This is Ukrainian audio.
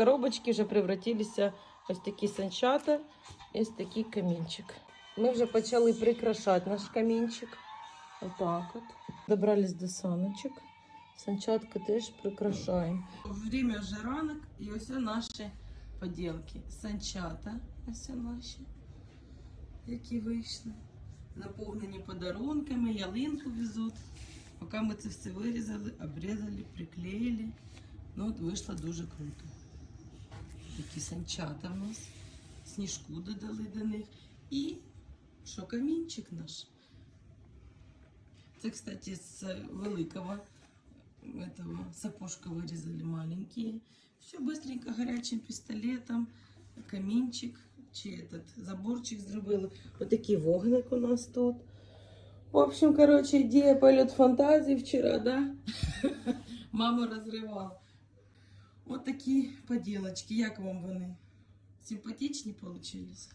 коробочки вже превратилися ось такі санчата, ось такий камінчик. Ми вже почали прикрашати наш камінчик. Отак от. Добрались до саночок. Санчатка теж прикрашаємо. Время вже ранок і ось наші поділки. Санчата, ось наші, які вийшли. Наповнені подарунками, ялинку везуть. Поки ми це все вирізали, обрізали, приклеїли. Ну от вийшло дуже круто Такі санчата в нас. Сніжку додали до них. І що камінчик наш. Це, кстати, з великого этого сапожка вырезали маленькие. Все быстренько горячим пистолетом, камінчик чи этот заборчик зробили. Отакий вогник у нас тут. В общем, короче, ідея польот фантазії вчора, да? Мама розривала. От такі поділочки. Як вам вони? Симпатичні получились?